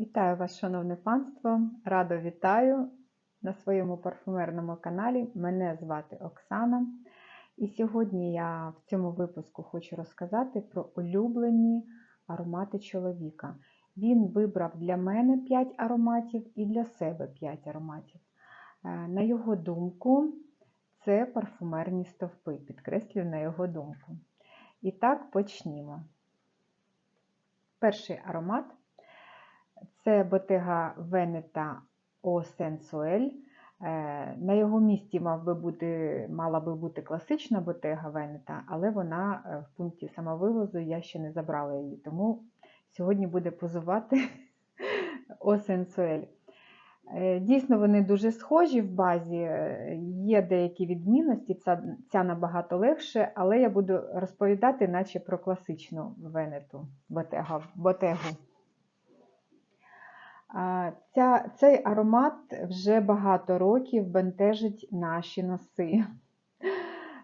Вітаю вас, шановне панство! Радо вітаю на своєму парфумерному каналі. Мене звати Оксана. І сьогодні я в цьому випуску хочу розказати про улюблені аромати чоловіка. Він вибрав для мене 5 ароматів і для себе 5 ароматів. Е, На його думку, це парфумерні стовпи, підкреслюю на його думку. І так почнімо. Перший аромат це O Sensuel. Е, На його місці мав би бути, мала би бути класична Bottega Veneta, але вона е, в пункті самовивозу я ще не забрала її, тому сьогодні буде позувати Sensuel. Е, Дійсно, вони дуже схожі в базі, е, є деякі відмінності, ця, ця набагато легше, але я буду розповідати, наче про класичну венету. А, Ця, цей аромат вже багато років бентежить наші носи.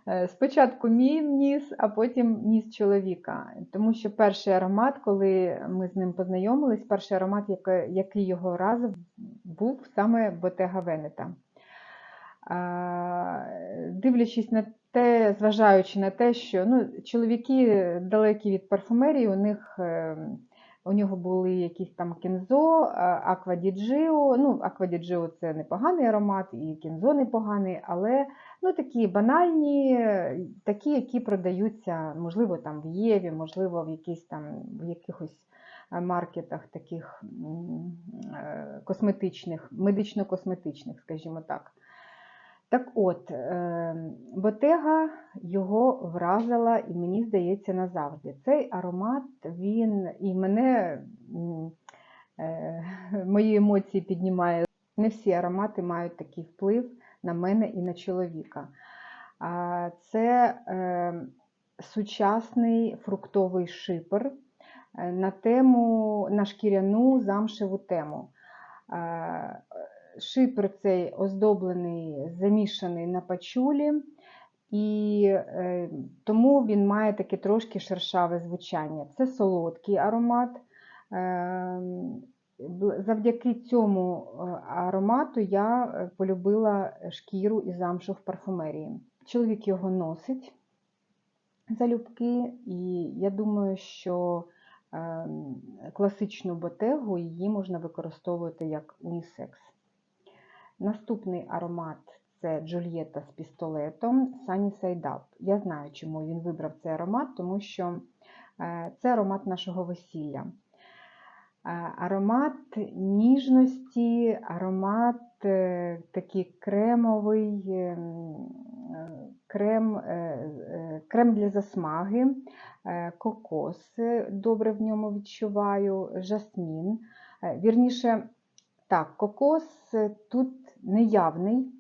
Е, Спочатку мій ніс, а потім ніс чоловіка. Тому що перший аромат, коли ми з ним познайомились, перший аромат, який, його разив, був саме Bottega Veneta. А, Дивлячись на те, зважаючи на те, що ну, чоловіки далекі від парфумерії, у них. Е, у нього були якісь там кінзо, аквадіджио. Ну, аквадіджио це непоганий аромат, і кінзо непоганий, але ну, такі банальні, такі, які продаються, можливо, там в Єві, можливо, в якісь там в якихось маркетах таких е, косметичних, медично-косметичних, скажімо так. Так от, е, Ботега його вразила, і мені здається, назавжди. Цей аромат, він і мене, е, мої емоції піднімає. Не всі аромати мають такий вплив на мене і на чоловіка. Це е, сучасний фруктовий шипер е, на тему, на шкіряну замшеву тему. Шипер цей оздоблений, замішаний на пачулі, і е, тому він має таке трошки шершаве звучання. Це солодкий аромат. Е, завдяки цьому е, аромату я полюбила шкіру і замшу в парфумерії. Чоловік його носить залюбки, і я думаю, що е, класичну ботегу її можна використовувати як унісекс. Наступний аромат це Джульєта з пістолетом Sunny Side Up. Я знаю, чому він вибрав цей аромат, тому що е, це аромат нашого весілля. Е, Аромат ніжності, аромат е, такий кремовий, крем, крем для засмаги, кокос добре в ньому відчуваю, жасмін. Вірніше, так, кокос тут неявний,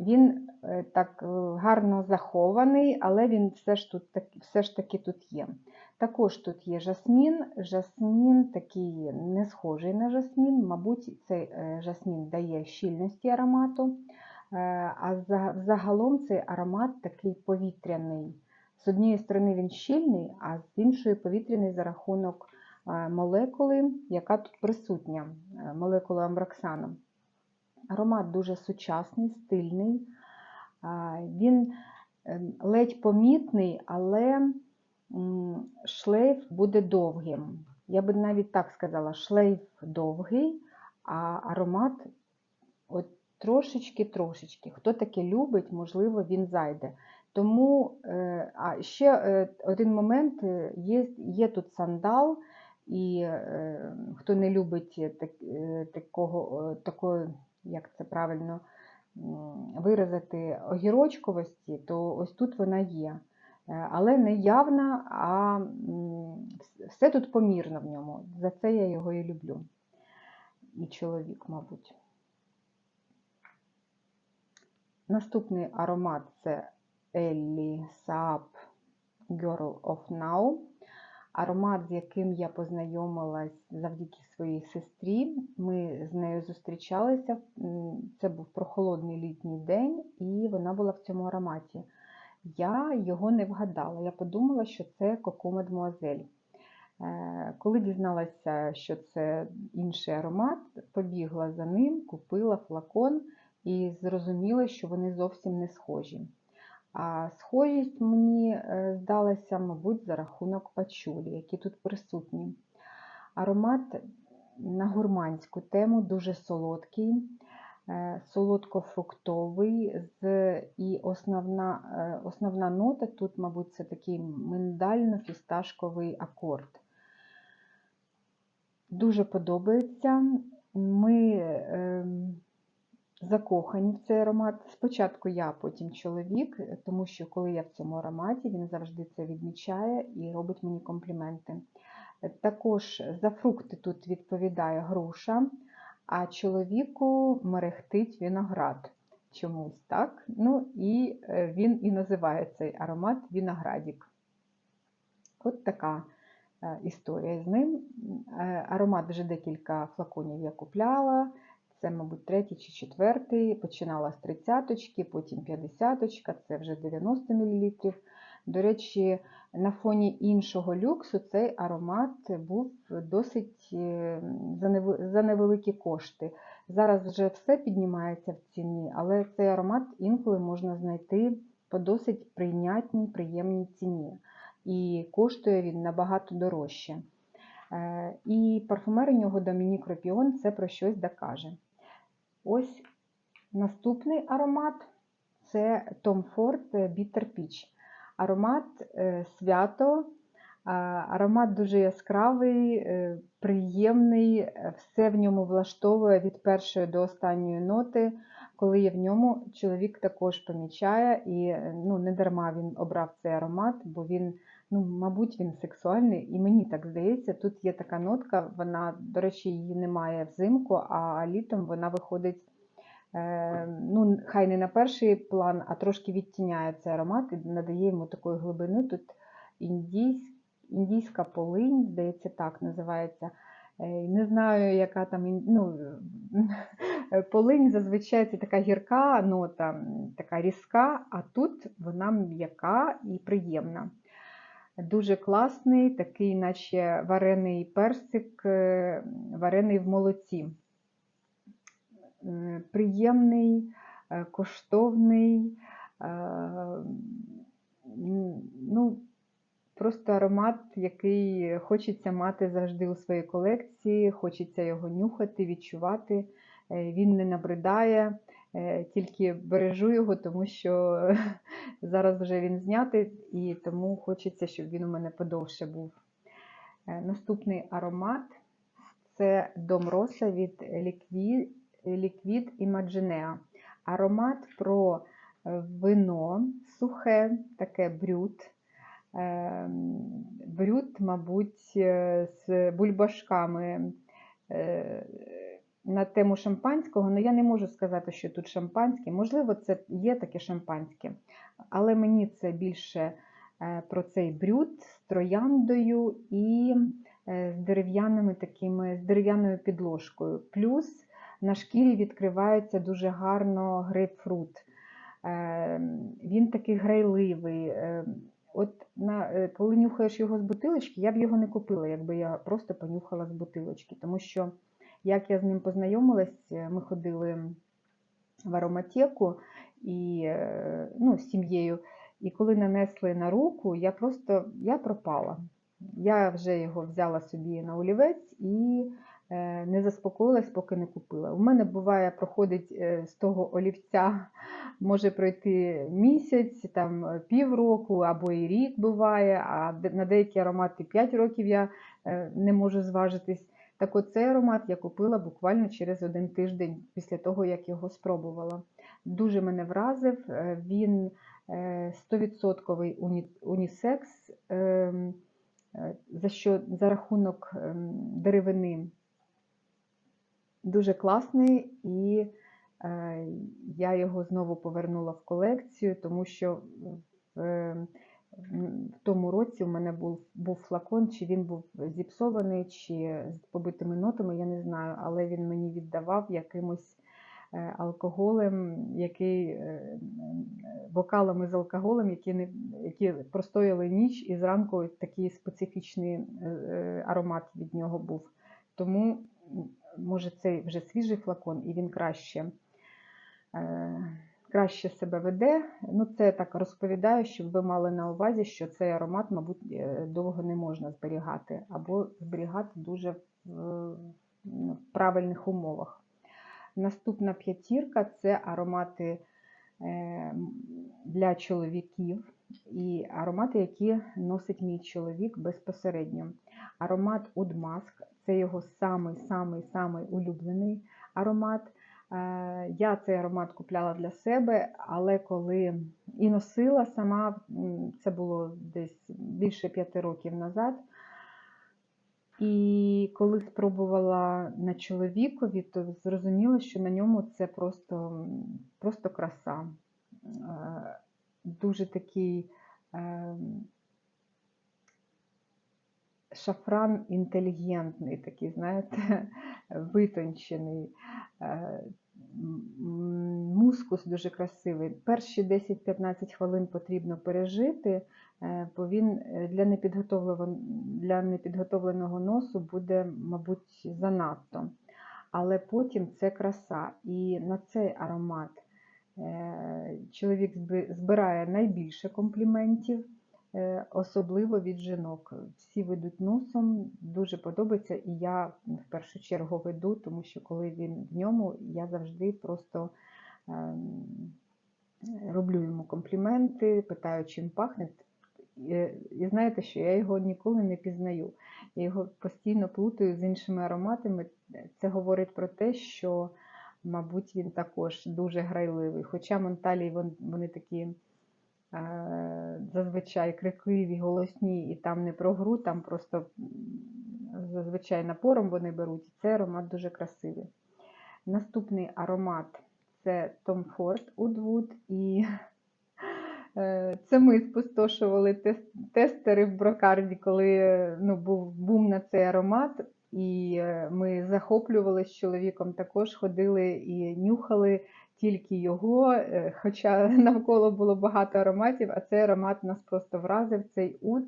він е, так е, гарно захований, але він все ж, тут, все ж таки тут є. Також тут є жасмін. Жасмін такий не схожий на жасмін, мабуть, цей е, жасмін дає щільності аромату, а за- загалом цей аромат такий повітряний. З однієї сторони він щільний, а з іншої повітряний за рахунок молекули, яка тут присутня, молекули амброксану. Аромат дуже сучасний, стильний. Він ем, ледь помітний, але шлейф буде довгим. Я би навіть так сказала, шлейф довгий, а аромат трошечки-трошечки. Хто таке любить, можливо, він зайде. Тому е, а ще е, один момент е, є, є тут сандал, і хто не любить так, такого, такої, як це правильно виразити, огірочковості, то ось тут вона є. Е, Але не явна, а все тут помірно в ньому. За це я його і люблю. І чоловік, мабуть. Наступний аромат це Ellie Saab Girl of Now. Аромат, з яким я познайомилась завдяки своїй сестрі. Ми з нею зустрічалися. Це був прохолодний літній день, і вона була в цьому ароматі. Я його не вгадала. Я подумала, що це Коко Мадмуазель. Е, Коли дізналася, що це інший аромат, побігла за ним, купила флакон і зрозуміла, що вони зовсім не схожі. А схожість мені е, здалася, мабуть, за рахунок пачулі, які тут присутні. Аромат на гурманську тему дуже солодкий, е, солодко-фруктовий, і основна, е, основна нота тут, мабуть, це такий миндально-фісташковий акорд. Дуже подобається. Ми ем, закохані в цей аромат. Спочатку я, потім чоловік, тому що коли я в цьому ароматі, він завжди це відмічає і робить мені компліменти. Також за фрукти тут відповідає груша, а чоловіку мерехтить виноград. Чомусь так. Ну і е, він і називає цей аромат виноградік. От така е, історія з ним. Е, Аромат вже декілька флаконів я купляла. Це, мабуть, третій чи четвертий. Починала з тридцяточки, потім п'ятдесяточка, це вже 90 мл. До речі, на фоні іншого люксу цей аромат був досить е, за невеликі кошти. Зараз вже все піднімається в ціні, але цей аромат інколи можна знайти по досить прийнятній, приємній ціні. І коштує він набагато дорожче. Е, І парфумер у нього Домінік Ропіон це про щось докаже. Ось наступний аромат це Tom Ford Bitter Peach. Аромат е, свято, аромат дуже яскравий, е, приємний, е, все в ньому влаштовує від першої до останньої ноти. Коли є в ньому, чоловік також помічає, і е, ну, не дарма він обрав цей аромат, бо він, ну, мабуть, він сексуальний, і мені так здається, тут є така нотка, вона, до речі, її немає взимку, а літом вона виходить е, ну, хай не на перший план, а трошки відтіняє цей аромат і надає йому такої глибини. Тут індійсь, індійська полинь, здається, так називається. Е, Не знаю, яка там ну, полинь зазвичай це така гірка нота, така різка, а тут вона м'яка і приємна. Дуже класний, такий, наче варений персик, е, варений в молоці. Приємний, е, коштовний, е, ну, просто аромат, який хочеться мати завжди у своїй колекції, хочеться його нюхати, відчувати. Е, Він не набридає, е, тільки бережу його, тому що зараз вже він знятий, і тому хочеться, щоб він у мене подовше був. Е, Наступний аромат це Дом Роса від Liquid, Liquid Imaginea. Аромат про е, вино сухе, таке брют. Брют, мабуть, е, з бульбашками е, на тему шампанського, але я не можу сказати, що тут шампанське. Можливо, це є таке шампанське, але мені це більше е, про цей брют з трояндою і е, з дерев'яними такими, з дерев'яною підложкою. Плюс на шкірі відкривається дуже гарно грейпфрут. Е, Він такий грайливий. От на, коли нюхаєш його з бутилочки, я б його не купила, якби я просто понюхала з бутилочки. Тому що, як я з ним познайомилась, е, ми ходили в ароматеку і, е, ну, з сім'єю. І коли нанесли на руку, я просто я пропала. Я вже його взяла собі на олівець і е, не заспокоїлась, поки не купила. У мене буває, проходить з того олівця, може пройти місяць, там півроку або і рік буває, а на деякі аромати 5 років я не можу зважитись. Так от цей аромат я купила буквально через один тиждень після того, як його спробувала. Дуже мене вразив. е, Він е, 100% унісекс, ем, е, за що за рахунок ем, деревини дуже класний, і е, я його знову повернула в колекцію, тому що в, е, в тому році у мене був, був флакон, чи він був зіпсований, чи з побитими нотами, я не знаю, але він мені віддавав якимось е, алкоголем, який е, бокалами з алкоголем, які не які простояли ніч, і зранку такий специфічний е, е, аромат від нього був. Тому, може, це вже свіжий флакон, і він краще, е, краще себе веде. Ну, це так розповідаю, щоб ви мали на увазі, що цей аромат, мабуть, е, довго не можна зберігати, або зберігати дуже в ну, правильних умовах. Наступна п'ятірка це аромати е, для чоловіків і аромати, які носить мій чоловік безпосередньо. Аромат Musk – це його самий-самий-самий улюблений аромат. Е, Я цей аромат купляла для себе, але коли і носила сама, це було десь більше п'яти років назад. І коли спробувала на чоловікові, то зрозуміла, що на ньому це просто, просто краса. Е, Дуже такий е, шафран інтелігентний, такий, знаєте, витончений. Е, Мускус дуже красивий. Перші 10-15 хвилин потрібно пережити, е, бо він е, для непідготовленого, для непідготовленого носу буде, мабуть, занадто. Але потім це краса. І на цей аромат чоловік збирає найбільше компліментів, особливо від жінок. Всі ведуть носом, дуже подобається, і я в першу чергу веду, тому що коли він в ньому, я завжди просто ем, роблю йому компліменти, питаю, чим пахне. І, і знаєте, що я його ніколи не пізнаю. Я його постійно плутаю з іншими ароматами. Це говорить про те, що, мабуть, він також дуже грайливий. Хоча Монталії вони такі е, зазвичай крикливі, голосні, і там не про гру, там просто зазвичай напором вони беруть. Цей аромат дуже красивий. Наступний аромат це Tom Ford Woodwood. І е, це ми спустошували тестери в брокарді, коли е, ну, був бум на цей аромат. І е, ми захоплювалися з чоловіком, також ходили і нюхали тільки його, е, хоча навколо було багато ароматів, а цей аромат нас просто вразив. Цей уд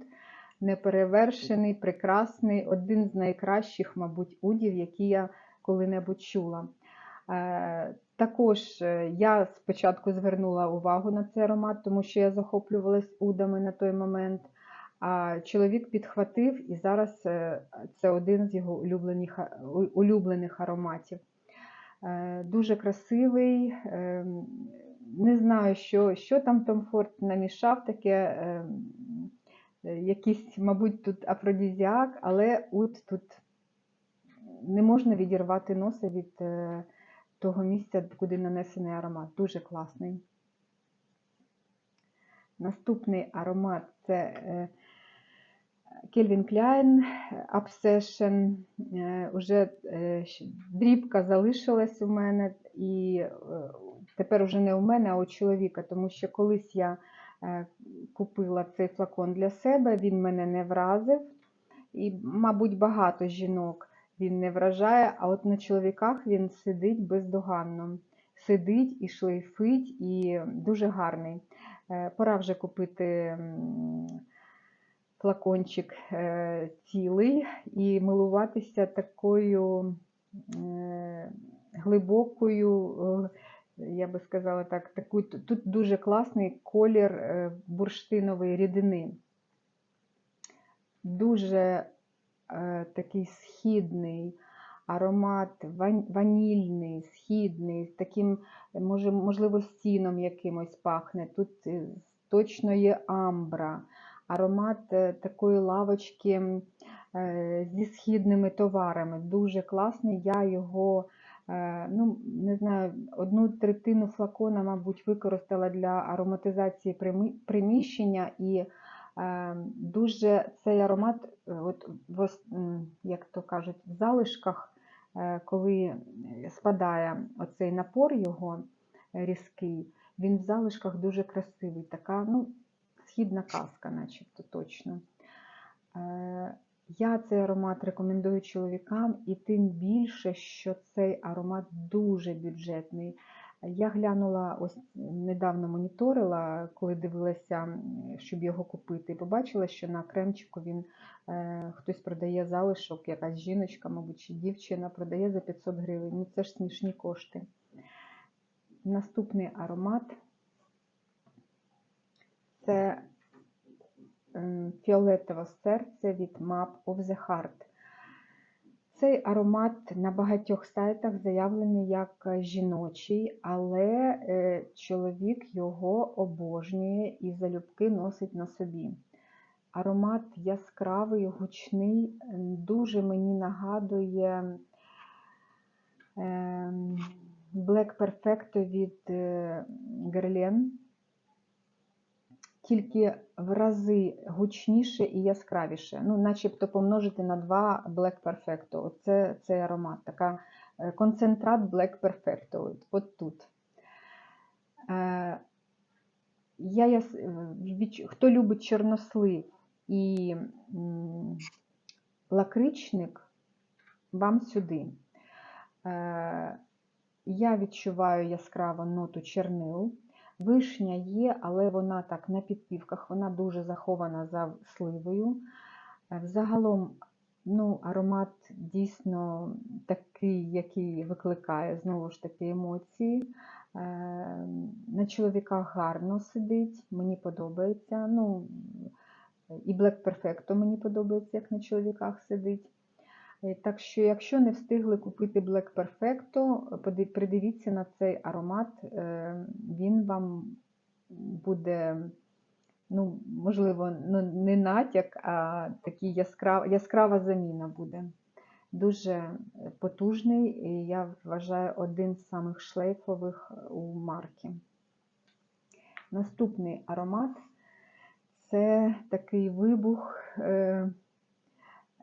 неперевершений, прекрасний, один з найкращих, мабуть, удів, які я коли-небудь чула. Е, Також е, я спочатку звернула увагу на цей аромат, тому що я захоплювалась удами на той момент. А чоловік підхватив, і зараз це один з його улюблених, улюблених ароматів. Е, Дуже красивий. е, Не знаю, що, що там Том Форд намішав таке. е, Якийсь, мабуть, тут афродізіак, але от тут не можна відірвати носа від того місця, куди нанесений аромат. Дуже класний. Наступний аромат це е, Calvin Klein Obsession. Е, Уже е, дрібка залишилась у мене, і е, тепер уже не у мене, а у чоловіка, тому що колись я е, купила цей флакон для себе, він мене не вразив. І, мабуть, багато жінок він не вражає, а от на чоловіках він сидить бездоганно. Сидить і шлейфить, і дуже гарний. Е, Пора вже купити флакончик е, цілий і милуватися такою е, глибокою, е, я би сказала так, таку, тут дуже класний колір бурштинової рідини. Дуже такий східний, аромат ванільний, східний, з таким, може, можливо, стіном якимось пахне. Тут точно є амбра, аромат е, такої лавочки е, зі східними товарами. Дуже класний. Я його, е, ну, не знаю, одну третину флакона, мабуть, використала для ароматизації приміщення і Дуже цей аромат, от як то кажуть, в залишках, коли спадає оцей напор його різкий, він в залишках дуже красивий, така ну, східна казка, начебто точно. Е, Я цей аромат рекомендую чоловікам, і тим більше, що цей аромат дуже бюджетний. Я глянула, ось недавно моніторила, коли дивилася, щоб його купити, і побачила, що на кремчику він е, хтось продає залишок, якась жіночка, мабуть, чи дівчина продає за 500 гривень. Ну це ж смішні кошти. Наступний аромат це ем, фіолетове серце від Map of the Heart. Цей аромат на багатьох сайтах заявлений як е, жіночий, але е, чоловік його обожнює і залюбки носить на собі. Аромат яскравий, гучний, дуже мені нагадує ем, Black Perfecto від е, Guerlain, тільки в рази гучніше і яскравіше. Ну, начебто помножити на 2 Black Perfecto. Оце цей аромат, така е, концентрат Black Perfecto. От, тут. Е, я, відч- Хто любить чорнослив і лакричник, вам сюди. Е, Я відчуваю яскраво ноту чернил. Вишня є, але вона так на підпівках, вона дуже захована за сливою. Е, Взагалом, ну, аромат дійсно такий, який викликає знову ж таки емоції. Е, На чоловіках гарно сидить, мені подобається. Ну, і Black Perfecto мені подобається, як на чоловіках сидить. Е, Так що, якщо не встигли купити Black Perfecto, придивіться на цей аромат, е, він вам буде, ну, можливо, ну, не натяк, а такий яскрав, яскрава заміна буде. Дуже е, потужний, і я вважаю, один з самих шлейфових у марки. Наступний аромат це такий вибух.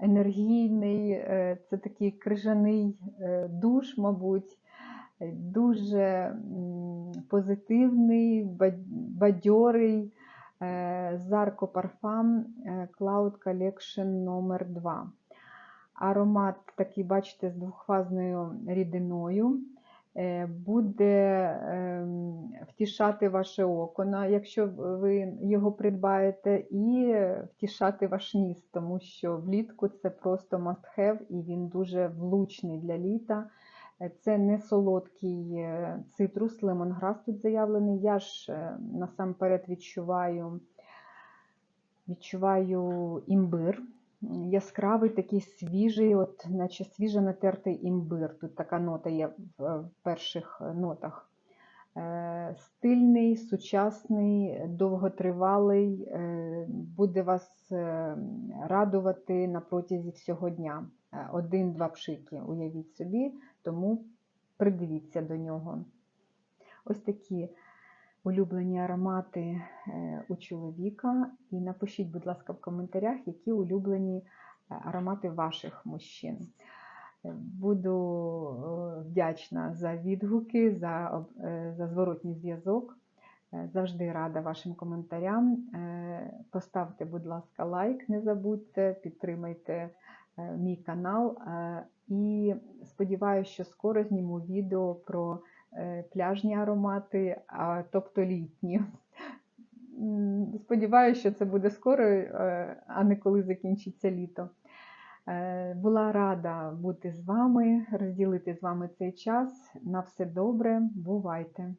Енергійний, е, це такий крижаний е, душ, мабуть, дуже позитивний, бадьорий Зарко Парфам е, Cloud Collection номер 2 Аромат такий, бачите, з двохфазною рідиною. Е, Буде ем, втішати ваше око, якщо ви його придбаєте, і втішати ваш ніс, тому що влітку це просто must have, і він дуже влучний для літа. Е, Це не солодкий е, цитрус, лемонграс тут заявлений. Я ж насамперед відчуваю, відчуваю імбир. Яскравий, такий свіжий, от, наче свіже натертий імбир. Тут така нота є в, в перших е, нотах. Е, Стильний, сучасний, довготривалий, е, буде вас е, радувати на протязі всього дня. Е, Один-два пшики, уявіть собі, тому придивіться до нього. Ось такі улюблені аромати е, у чоловіка. І напишіть, будь ласка, в коментарях, які улюблені е, аромати ваших мужчин. Е, Буду вдячна за відгуки, за, за зворотній зв'язок. Завжди рада вашим коментарям. Поставте, будь ласка, лайк, не забудьте, підтримайте мій канал. І сподіваюся, що скоро зніму відео про пляжні аромати, а, тобто літні. Сподіваюся, що це буде скоро, е, а не коли закінчиться літо. Е, Була рада бути з вами, розділити з вами цей час. На все добре, бувайте!